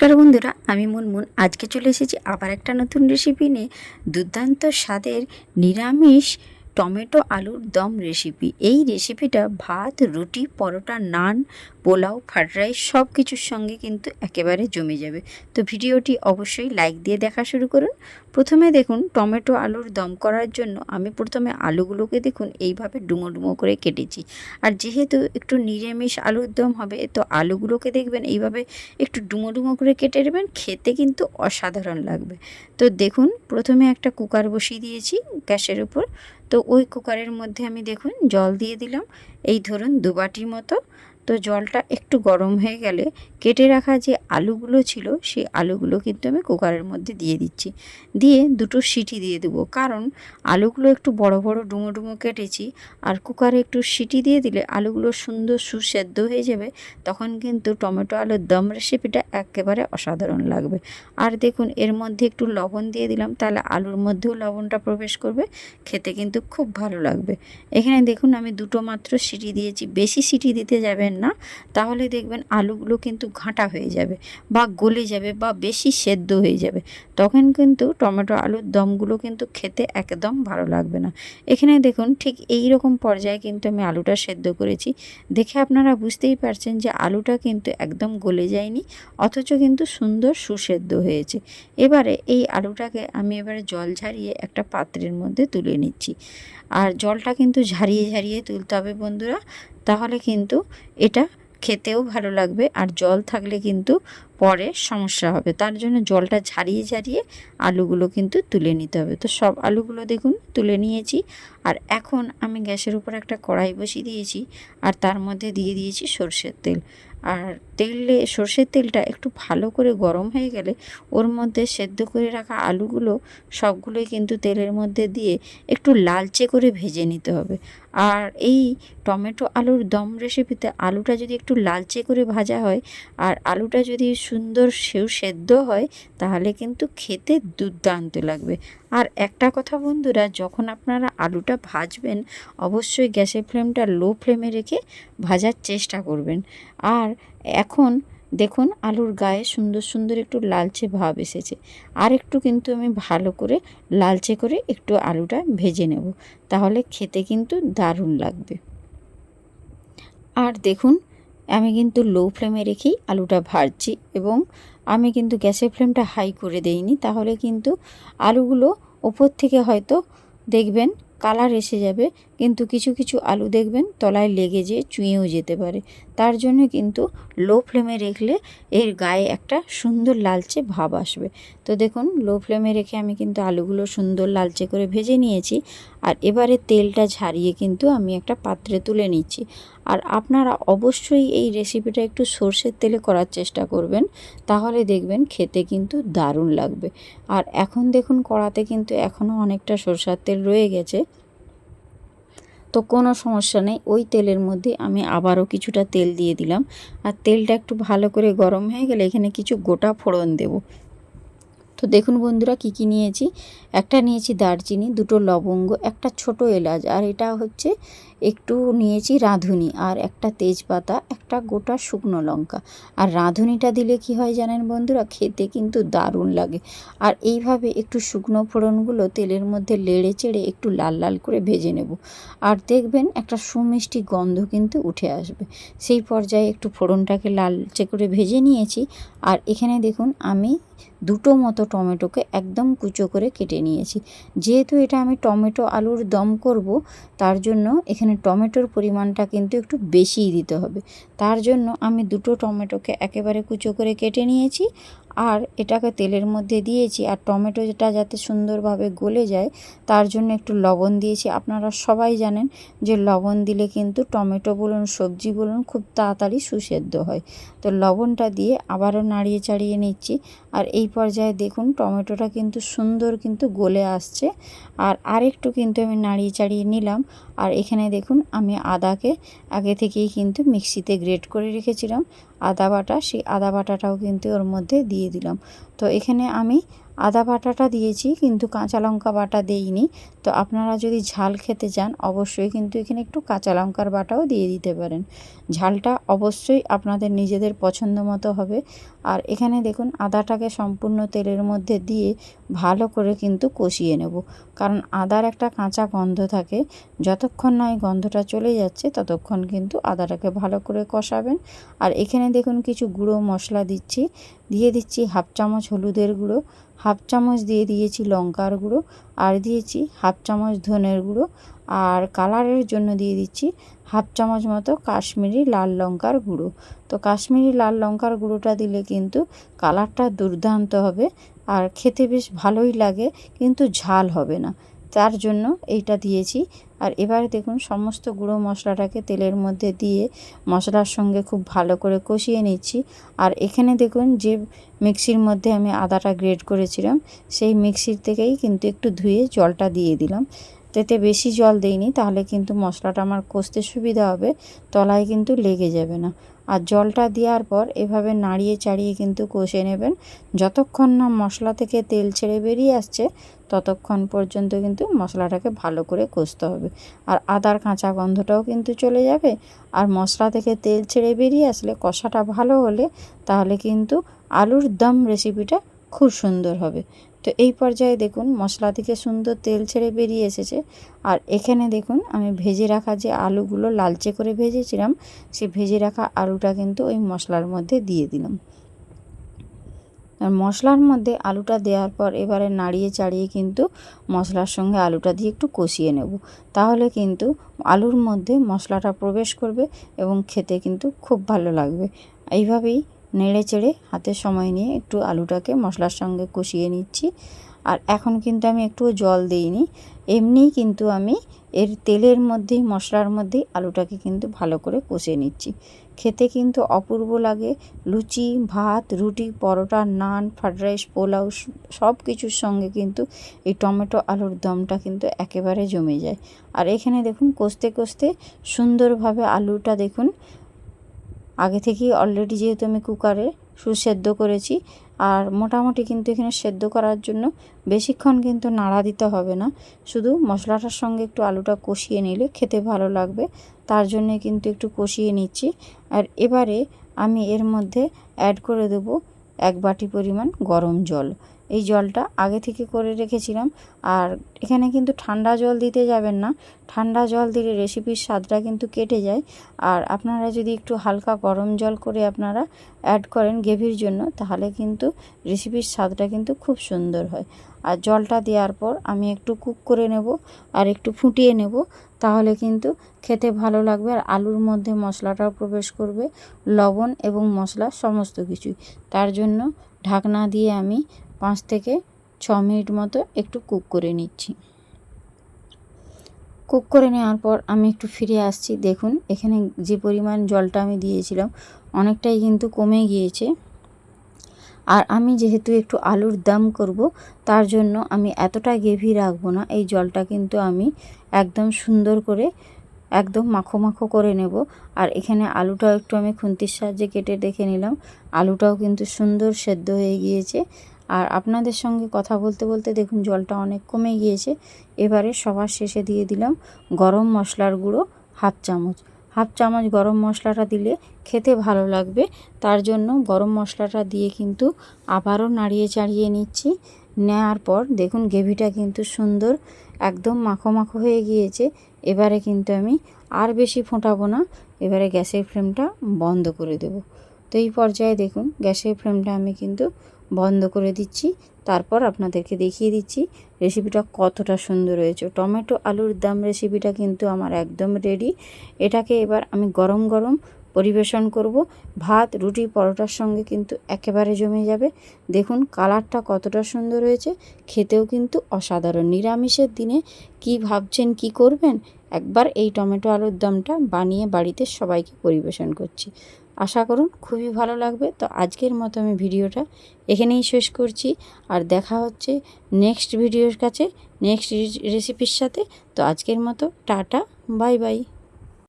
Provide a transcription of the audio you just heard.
নমস্কার বন্ধুরা, আমি মুনমুন। আজকে চলে এসেছি আবার একটা নতুন রেসিপি নিয়ে। দুর্দান্ত স্বাদের নিরামিষ টমেটো আলুর দম রেসিপি এই রেসিপিটা ভাত, রুটি, পরোটা, নান, পোলাও, ফ্রাইড রাইস সব কিছুর সঙ্গে কিন্তু একেবারে জমে যাবে। তো ভিডিওটি অবশ্যই লাইক দিয়ে দেখা শুরু করুন। প্রথমে দেখুন টমেটো আলুর দম করার জন্য আমি প্রথমে আলুগুলোকে দেখুন এইভাবে ডুমো ডুমো করে কেটেছি। আর যেহেতু একটু নিরামিষ আলুর দম হবে, তো আলুগুলোকে দেখবেন এইভাবে একটু ডুমো ডুমো করে কেটে নেবেন, খেতে কিন্তু অসাধারণ লাগবে। তো দেখুন প্রথমে একটা কুকার বসিয়ে দিয়েছি গ্যাসের উপর। তো ওই কুকারের মধ্যে আমি দেখুন জল দিয়ে দিলাম। এই ধরুন দু বাটির মতো। তো জলটা একটু গরম হয়ে গেলে কেটে রাখা যে আলুগুলো ছিল, সেই আলুগুলো কিন্তু আমি কুকারের মধ্যে দিয়ে দিচ্ছি। দিয়ে দুটো সিটি দিয়ে দেবো। কারণ আলুগুলো একটু বড় বড় ডুমো ডুমো কেটেছি আর কুকারে একটু সিটি দিয়ে দিলে আলুগুলো সুন্দর সুসেদ্ধ হয়ে যাবে, তখন কিন্তু টমেটো আলুর দম রেসিপিটা একেবারে অসাধারণ লাগবে। আর দেখুন, এর মধ্যে একটু লবণ দিয়ে দিলাম, তাহলে আলুর মধ্যেও লবণটা প্রবেশ করবে, খেতে কিন্তু খুব ভালো লাগবে। এখানে দেখুন, আমি দুটো মাত্র সিটি দিয়েছি। বেশি সিটি দিতে যাবেন না, তাহলে দেখবেন আলুগুলো কিন্তু ঘাঁটা হয়ে যাবে বা গলে যাবে বা বেশি সেদ্ধ হয়ে যাবে। তখন কিন্তু টমেটো আলুর দমগুলো কিন্তু খেতে একদম ভালো লাগবে না। এখানে দেখুন ঠিক এই রকম পর্যায়ে কিন্তু আমি আলুটা সেদ্ধ করেছি। দেখে আপনারা বুঝতেই পারছেন যে আলুটা কিন্তু একদম গলে যায়নি, অথচ কিন্তু সুন্দর সুসেদ্ধ হয়েছে। এবারে এই আলুটাকে আমি এবারে জল ঝারিয়ে একটা পাত্রের মধ্যে তুলে নিচ্ছি। আর জলটা কিন্তু ঝারিয়ে ঝারিয়ে তুলতে হবে বন্ধুরা। তাহলে কিন্তু এটা খেতেও ভালো লাগবে আর জল থাকলে কিন্তু পরে সমস্যা হবে। তার জন্য জলটা ঝারিয়ে ঝারিয়ে আলুগুলো কিন্তু তুলে নিতে হবে। তো সব আলুগুলো দেখুন, তুলে নিয়েছি। আর এখন আমি গ্যাসের উপর একটা কড়াই বসিয়ে দিয়েছি আর তার মধ্যে দিয়ে দিয়েছি সর্ষের তেল। আর তেলে, সর্ষের তেলটা একটু ভালো করে গরম হয়ে গেলে ওর মধ্যে সেদ্ধ করে রাখা আলুগুলো সবগুলোই কিন্তু তেলের মধ্যে দিয়ে একটু লালচে করে ভেজে নিতে হবে। আর এই টমেটো আলুর দম রেসিপিতে আলুটা যদি একটু লালচে করে ভাজা হয়, আর আলুটা যদি সুন্দর সেও সেদ্ধ হয়, তাহলে কিন্তু খেতে দুর্দান্ত লাগবে। আর একটা কথা বন্ধুরা, যখন আপনারা আলুটা ভাজবেন, অবশ্যই গ্যাসের ফ্লেমটা লো ফ্লেমে রেখে ভাজার চেষ্টা করবেন। আর এখন দেখুন, আলুর গায়ে সুন্দর সুন্দর একটু লালচে ভাব এসেছে। আর একটু কিন্তু আমি ভালো করে, লালচে করে একটু আলুটা ভেজে নেব। তাহলে খেতে কিন্তু দারুণ লাগবে। আর দেখুন আমি কিন্তু লো ফ্লেমে রেখেই আলুটা ভাজছি এবং আমি কিন্তু গ্যাসের ফ্লেমটা হাই করে দেইনি। তাহলে কিন্তু আলুগুলো ওপর থেকে হয়তো দেখবেন কালার এসে যাবে। কিন্তু কিছু কিছু আলু দেখবেন তলায় লেগে যেয়ে চুঁয়েও যেতে পারে। তার জন্য কিন্তু লো ফ্লেমে রেখলে এর গায়ে একটা সুন্দর লালচে ভাব আসবে। তো দেখুন লো ফ্লেমে রেখে আমি কিন্তু আলুগুলো সুন্দর লালচে করে ভেজে নিয়েছি। আর এবারে তেলটা ঝারিয়ে কিন্তু আমি একটা পাত্রে তুলে নিচ্ছি। আর আপনারা অবশ্যই এই রেসিপিটা একটু সর্ষের তেলে করার চেষ্টা করবেন। তাহলে দেখবেন খেতে কিন্তু দারুণ লাগবে। আর এখন দেখুন কড়াতে কিন্তু এখনও অনেকটা সরষার তেল রয়ে গেছে। তো কোনো সমস্যা নেই। ওই তেলের মধ্যে আমি আবারও কিছুটা তেল দিয়ে দিলাম। আর তেলটা একটু ভালো করে গরম হয়ে গেলে এখানে কিছু গোটা ফোড়ন দেব। তো দেখুন বন্ধুরা কি কি নিয়েছি। একটা নিয়েছি দারচিনি, দুটো লবঙ্গ, একটা ছোট এলাচ, আর এটা হচ্ছে একটু নিয়েছি রাঁধুনি, আর একটা তেজপাতা, একটা গোটা শুকনো লঙ্কা। আর রাঁধুনিটা দিলে কি হয় জানেন বন্ধুরা? খেতে কিন্তু দারুণ লাগে। আর এইভাবে একটু শুকনো ফোড়নগুলো তেলের মধ্যে লেড়ে চেড়ে একটু লাল লাল করে ভেজে নেব। আর দেখবেন একটা সুমিষ্টি গন্ধ কিন্তু উঠে আসবে। সেই পর্যায়ে একটু ফোড়নটাকে লালচে করে ভেজে নিয়েছি। আর এখানে দেখুন আমি দুটো মতো টমেটোকে একদম কুচো করে কেটে নিয়েছি। যেহেতু এটা আমি টমেটো আলুর দম করব, তার জন্য এখানে টমেটোর পরিমাণটা কিন্তু একটু বেশিই দিতে হবে। তার জন্য আমি দুটো টমেটোকে একেবারে কুচো করে কেটে নিয়েছি। আর এটাকে তেলের মধ্যে দিয়েছি আর টমেটোটা যাতে সুন্দরভাবে গলে যায়, তার জন্য একটু লবণ দিয়েছি। আপনারা সবাই জানেন যে লবণ দিলে কিন্তু টমেটো বলুন, সবজি বলুন, খুব তাড়াতাড়ি সুসেদ্ধ হয়। তো লবণটা দিয়ে আবারও নাড়িয়ে চাড়িয়ে নিচ্ছি। আর এই পর্যায়ে দেখুন টমেটোটা কিন্তু সুন্দর কিন্তু গলে আসছে। আর আরেকটু কিন্তু আমি নাড়িয়ে চাড়িয়ে নিলাম। আর এখানে দেখুন আমি আদাকে আগে থেকেই কিন্তু মিক্সিতে গ্রেট করে রেখেছিলাম। আদা বাটা সেই আদা বাটাটাও কিন্তু ওর মধ্যে দিয়ে দিলাম। তো এখানে আমি আদা বাটাটা দিয়েছি, কিন্তু কাঁচা লঙ্কা বাটা দেইনি। তো আপনারা যদি ঝাল খেতে চান, অবশ্যই কিন্তু এখানে একটু কাঁচা লঙ্কার বাটাও দিয়ে দিতে পারেন। ঝালটা অবশ্যই আপনাদের নিজেদের পছন্দ মতো হবে। আর এখানে দেখুন, আদাটাকে সম্পূর্ণ তেলের মধ্যে দিয়ে ভালো করে কিন্তু কষিয়ে নেব। কারণ আদার একটা কাঁচা গন্ধ থাকে। যতক্ষণ না এই গন্ধটা চলে যাচ্ছে, ততক্ষণ কিন্তু আদাটাকে ভালো করে কষাবেন। আর এখানে দেখুন, কিছু গুঁড়ো মশলা দিচ্ছি। দিয়ে দিচ্ছি হাফ চামচ হলুদের গুঁড়ো। হাফ চামচ দিয়ে দিয়েছি লঙ্কার গুঁড়ো, আর দিয়েছি হাফ চামচ ধনের গুঁড়ো, আর কালারের জন্য দিয়ে দিচ্ছি হাফ চামচ মতো কাশ্মীরি লাল লঙ্কার গুঁড়ো। তো কাশ্মীরি লাল লঙ্কার গুঁড়োটা দিলে কিন্তু কালারটা দুর্দান্ত হবে, আর খেতে বেশ ভালোই লাগে, কিন্তু ঝাল হবে না। তার জন্য এইটা দিয়েছি। আর এবারে দেখুন, সমস্ত গুঁড়ো মশলাটাকে তেলের মধ্যে দিয়ে মশলার সঙ্গে খুব ভালো করে কষিয়ে নিচ্ছি। আর এখানে দেখুন, যে মিক্সির মধ্যে আমি আদাটা গ্রেড করেছিলাম, সেই মিক্সির থেকেই কিন্তু একটু ধুয়ে জলটা দিয়ে দিলাম। তেতে বেশি জল দেইনি, তাহলে কিন্তু মশলাটা আমার কষতে সুবিধা হবে, তলায় কিন্তু লেগে যাবে না। আর জলটা দেওয়ার পর এভাবে নাড়িয়ে চাড়িয়ে কিন্তু কষে নেবেন। যতক্ষণ না মশলা থেকে তেল ছেড়ে বেরিয়ে আসছে, ততক্ষণ পর্যন্ত কিন্তু মশলাটাকে ভালো করে কষতে হবে। আর আদার কাঁচা গন্ধটাও কিন্তু চলে যাবে। আর মশলা থেকে তেল ছেড়ে বেরিয়ে আসলে কষাটা ভালো হলে তাহলে কিন্তু আলুর দম রেসিপিটা খুব সুন্দর হবে। তো এই পর্যায়ে দেখুন মশলা থেকে সুন্দর তেল ছেড়ে বেরিয়ে এসেছে। আর এখানে দেখুন আমি ভেজে রাখা যে আলুগুলো লালচে করে ভেজেছিলাম সে ভেজে রাখা আলুটা কিন্তু ওই মশলার মধ্যে দিয়ে দিলাম। আর মশলার মধ্যে আলুটা দেওয়ার পর এবারে নাড়িয়ে চাড়িয়ে কিন্তু মশলার সঙ্গে আলুটা দিয়ে একটু কষিয়ে নেব। তাহলে কিন্তু আলুর মধ্যে মশলাটা প্রবেশ করবে এবং খেতে কিন্তু খুব ভালো লাগবে। এইভাবেই নেড়ে চেড়ে হাতে সময় নিয়ে একটু আলুটাকে মশলার সঙ্গে কষিয়ে নিচ্ছি। আর এখন কিন্তু আমি একটুও জল দিইনি। এমনিই কিন্তু আমি এর তেলের মধ্যেই মশলার মধ্যেই আলুটাকে কিন্তু ভালো করে কষে নিচ্ছি। খেতে কিন্তু অপূর্ব লাগে। লুচি, ভাত, রুটি, পরোটা, নান, ফ্রাইড রাইস, পোলাও সব কিছুর সঙ্গে কিন্তু এই টমেটো আলুর দমটা কিন্তু একেবারে জমে যায়। আর এখানে দেখুন, কষতে কষতে সুন্দরভাবে আলুটা দেখুন আগে থেকেই অলরেডি যেহেতু আমি কুকারে সুসেদ্ধ করেছি, আর মোটামুটি কিন্তু এখানে সেদ্ধ করার জন্য বেশিক্ষণ কিন্তু নাড়া দিতে হবে না। শুধু মশলাটার সঙ্গে একটু আলুটা কষিয়ে নিলে খেতে ভালো লাগবে, তার জন্যে কিন্তু একটু কষিয়ে নিচ্ছি। আর এবারে আমি এর মধ্যে অ্যাড করে দেব এক বাটি পরিমাণ গরম জল। এই জলটা আগে থেকে করে রেখেছিলাম। আর এখানে কিন্তু ঠান্ডা জল দিতে যাবেন না। ঠান্ডা জল দিলে রেসিপির স্বাদটা কিন্তু কেটে যায়। আর আপনারা যদি একটু হালকা গরম জল করে আপনারা অ্যাড করেন গ্রেভির জন্য, তাহলে কিন্তু রেসিপির স্বাদটা কিন্তু খুব সুন্দর হয়। আর জলটা দেওয়ার পর আমি একটু কুক করে নেব আর একটু ফুটিয়ে নেব, তাহলে কিন্তু খেতে ভালো লাগবে। আর আলুর মধ্যে মশলাটাও প্রবেশ করবে, লবণ এবং মশলা সমস্ত কিছুই। তার জন্য ঢাকনা দিয়ে আমি পাঁচ থেকে ছ মিনিট মতো একটু কুক করে নিচ্ছি। কুক করে নেওয়ার পর আমি একটু ফিরে আসছি। দেখুন, এখানে যে পরিমাণ জলটা আমি দিয়েছিলাম, অনেকটাই কিন্তু কমে গিয়েছে। আর আমি যেহেতু একটু আলুর দাম করব, তার জন্য আমি এতটা গেভি রাখব না, এই জলটা কিন্তু আমি একদম সুন্দর করে একদম মাখো মাখো করে নেব। আর এখানে আলুটাও একটু আমি খুন্তির সাহায্যে কেটে দেখে নিলাম। আলুটাও কিন্তু সুন্দর সেদ্ধ হয়ে গিয়েছে। আর আপনাদের সঙ্গে কথা বলতে বলতে দেখুন জলটা অনেক কমে গিয়েছে। এবারে সবার শেষে দিয়ে দিলাম গরম মশলার গুঁড়ো হাফ চামচ। হাফ চামচ গরম মশলাটা দিলে খেতে ভালো লাগবে। তার জন্য গরম মশলাটা দিয়ে কিন্তু আবারও নাড়িয়ে চাড়িয়ে নিচ্ছি। নেওয়ার পর দেখুন গ্রেভিটা কিন্তু সুন্দর একদম মাখো মাখো হয়ে গিয়েছে। এবারে কিন্তু আমি আর বেশি ফোটাবো না। এবারে গ্যাসের ফ্লেমটা বন্ধ করে দেব। তো এই পর্যায়ে দেখুন গ্যাসের ফ্লেমটা আমি কিন্তু বন্ধ করে দিচ্ছি। তারপর আপনাদেরকে দেখিয়ে দিচ্ছি রেসিপিটা কতটা সুন্দর হয়েছে। টমেটো আলুর দাম রেসিপিটা কিন্তু আমার একদম রেডি এটাকে এবার আমি গরম গরম পরিবেশন করব। ভাত, রুটি, পরোটার সঙ্গে কিন্তু একেবারে জমে যাবে। দেখুন কালারটা কতটা সুন্দর হয়েছে। খেতেও কিন্তু অসাধারণ। নিরামিষের দিনে কি ভাবছেন, কি করবেন? একবার এই টমেটো আলুর দমটা বানিয়ে বাড়িতে সবাইকে পরিবেশন করছি। আশা করুন খুবই ভালো লাগবে। তো আজকের মতো আমি ভিডিওটা এখানেই শেষ করছি। আর দেখা হচ্ছে নেক্সট ভিডিওর কাছে নেক্সট রেসিপির সাথে। তো আজকের মতো টাটা বাই বাই